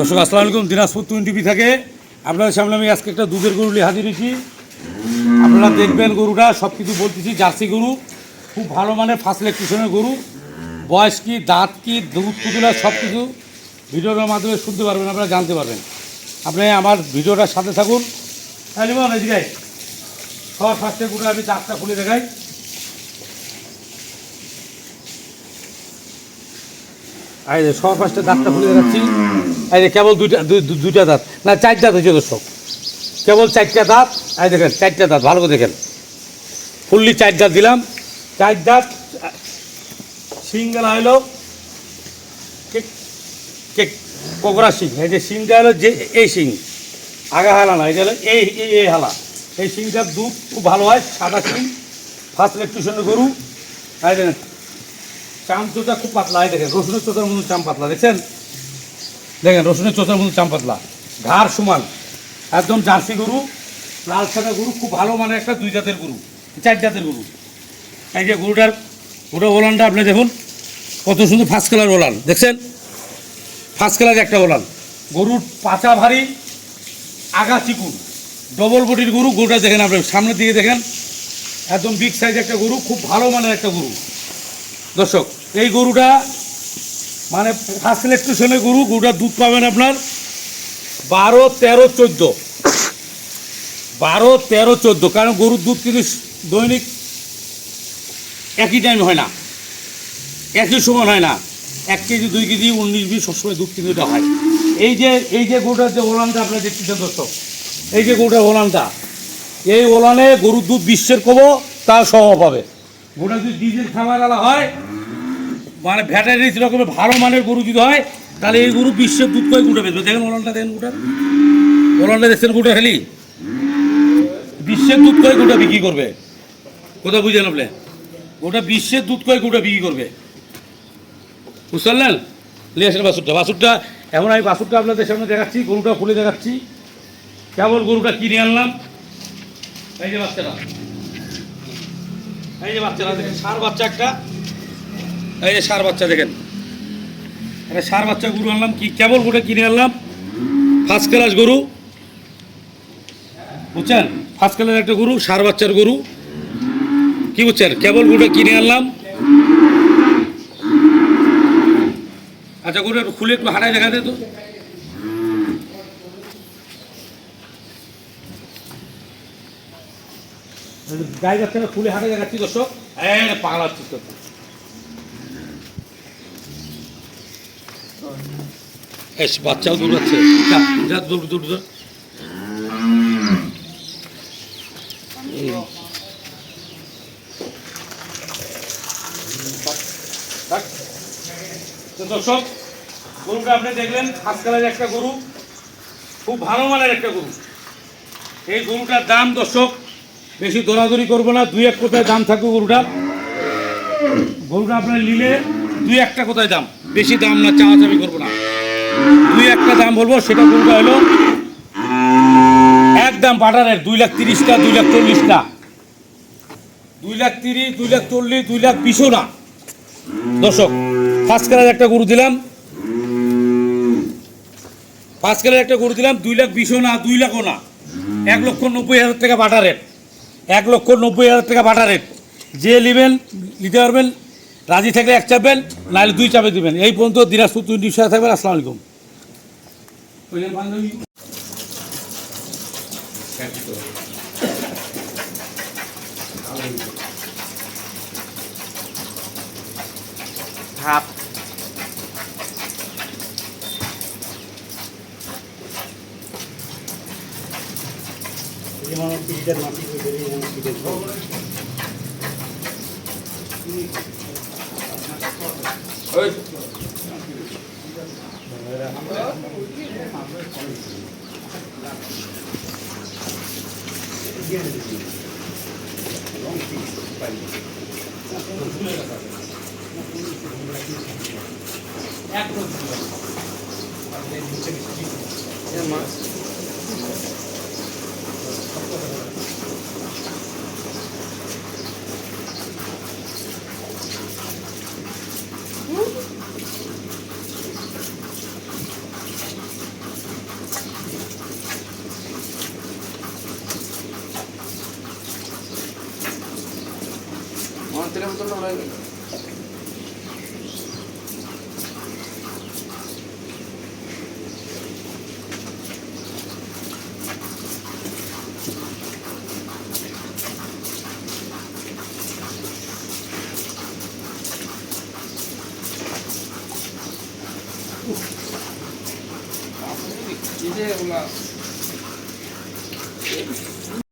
দর্শক, আসসালামু আলাইকুম। দিনাজপুর টুইন টিভি থেকে আপনাদের সামনে আমি আজকে একটা দুধের গরু নিয়ে হাজির হয়েছি। আপনারা দেখবেন গরুটা সব কিছু বলতেছি, জার্সি গরু, খুব ভালো মানের ফার্স্ট ইলেকট্রিশনের গরু। বয়স কি, দাঁত কি, দুধ কুতুলা সব কিছু ভিডিওর মাধ্যমে শুনতে পারবেন, আপনারা জানতে পারবেন। আপনি আমার ভিডিওটার সাথে থাকুন। হ্যাঁ লিমন এদিকে। সবার ফার্স্টে গরু আমি চারটা খুলে দেখাই। যে সবার ফার্স্টে দাঁতটা খুলে দেখাচ্ছি। এই যে কেবল দুইটা দুই- দুই- দুইটা দাঁত। না চার দাঁত হয়েছে দর্শক। কেবল চারটা দাঁত। এই দেখেন, চারটা দাঁত। ভালো করে দেখেন। ফুললি চার দাঁত দিলাম। চার দাঁত, সিঙ্গেল হইল কোকরা সিং এই যে সিংটা হলো যে এই সিং আগা হালা না এটা হলো এই এই হালা। এই সিংটার দুধ খুব ভালো হয়, সাদা সিং ফার্স্ট ইলেকট্রিশনের গরু। দেখেন চাম খুব পাতলা, এই দেখেন, রসুনের চোচার মতো চাম পাতলা, দেখছেন? দেখেন, রসুনের চোচার মতো চাম পাতলা, ঘাড় সমান। একদম জার্সি গরু, লাল সাদা গরু, খুব ভালো মানে একটা দুই জাতের গরু, চার জাতের গরু। এই যে গরুটার গোটা ওলানটা আপনি দেখুন, কত সুন্দর ফার্স্ট কালার ওলান, দেখছেন? ফার্স্ট কালার একটা ওলান। গরুর পাচা ভারী, আগা চিকুন। ডবল বডির গরু, গরুটা দেখেন আপনি, সামনের দিকে দেখেন, একদম বিগ সাইজ একটা গরু, খুব ভালো মানের একটা গরু। দর্শক এই গরুটা মানে ফার্স্ট ইলেকট্রিশনের গরু, গরুটার দুধ পাবেন আপনার বারো, তেরো, চোদ্দ। বারো, তেরো, চোদ্দ। কারণ গরুর দুধ কিন্তু দৈনিক একই টাইম হয় না। একই সময় হয় না। এক কেজি, দুই কেজি, উনিশ, বিশ, সবসময় দুধ কিন্তু এটা হয়। এই যে এই যে গরুটার যে ওলানটা আপনারা দেখতেছেন দর্শক, এই যে গরুটার ওলানটা, এই ওলানে গরুর দুধ বিশ্বের কবো, তার স্বভাব হবে গোটা যদি ডিজেল খাবার আলা হয় মানে ভ্যাটারি রকমের ভালো মানের গরু যদি হয়, তাহলে এই গরু বিশ্বের দুধ কয় গুঁড়ে বেচবে? দেখেন ওলানটা, দেখেন গোটার ওলানটা দেখছেন গোটা খালি? বিশ্বের দুধ কয় গোটা বিক্রি করবে? কোথাও বুঝেন আপনি। গোটা বিশ্বের দুধ কয় গোটা বিক্রি করবে? বুঝতে পারলেন নিয়ে আসেন বাসুরটা বাসুরটা এমন আমি বাসুরটা আপনাদের সামনে দেখাচ্ছি, গরুটা খুলে দেখাচ্ছি। কেবল গরুটা কিনে আনলাম। এই যে বাচ্চাটা। এই যে বাচ্চাটা, দেখেন, সার বাচ্চা একটা। এই যে সার বাচ্চা দেখেন। একটা সার বাচ্চা গরু আনলাম কি, কেবল গোটা কিনে আনলাম। ফার্স্ট ক্লাস গরু। বুঝছেন? ফার্স্ট ক্লাস একটা গরু, সার বাচ্চার গরু। কি বুঝছেন? কেবল গরুটা কিনে আনলাম। আচ্ছা গরুটা একটু খুলে একটু হাঁটায় দেখা দে তো। গায়ে যাচ্ছে খুলে হাঁটে দেখাচ্ছি দর্শক। হ্যাঁ পাগলা চিত্র এস, বাচ্চাও দৌড়াচ্ছে। যা যা, দৌড় দৌড় দর্শক গরুটা আপনি দেখলেন কালারের একটা গরু, খুব ভালো মানের একটা গরু। এই গরুটার দাম দর্শক, বেশি দৌড়াদৌড়ি করব না, দুই এক কোথায় দাম থাকবে গরুটার গরুটা আপনার নিলে দুই একটা কোথায় দাম। বেশি দাম না চাওয়াচাবি করব না। দুই একটা দাম বলব, সেটা গরুটা হলো? একদম বাটারের, দুই লাখ তিরিশটা, দুই লাখ চল্লিশটা। দুই লাখ তিরিশ, দুই লাখ চল্লিশ, দুই লাখ বিশও না। দর্শক ফার্স্ট কালার একটা গরু দিলাম। ফার্স্ট কালার একটা গরু দিলাম, দুই লাখ বিশও না, দুই লাখও না। এক লক্ষ নব্বই হাজার টাকা বাটা রেট এক লক্ষ নব্বই হাজার টাকা বাটা রেট যে নেবেন, নিতে পারবেন। রাজি থাকলে এক চাপবেন, নাহলে দুই চাপে দিবেন। এই পর্যন্ত দিনাজপুর টোয়েন্টি সাথে থাকবেন, আসসালামু আলাইকুম। ওই বান্ধবী। ভাব। ওই এক মাস テレフトのライブ以前は。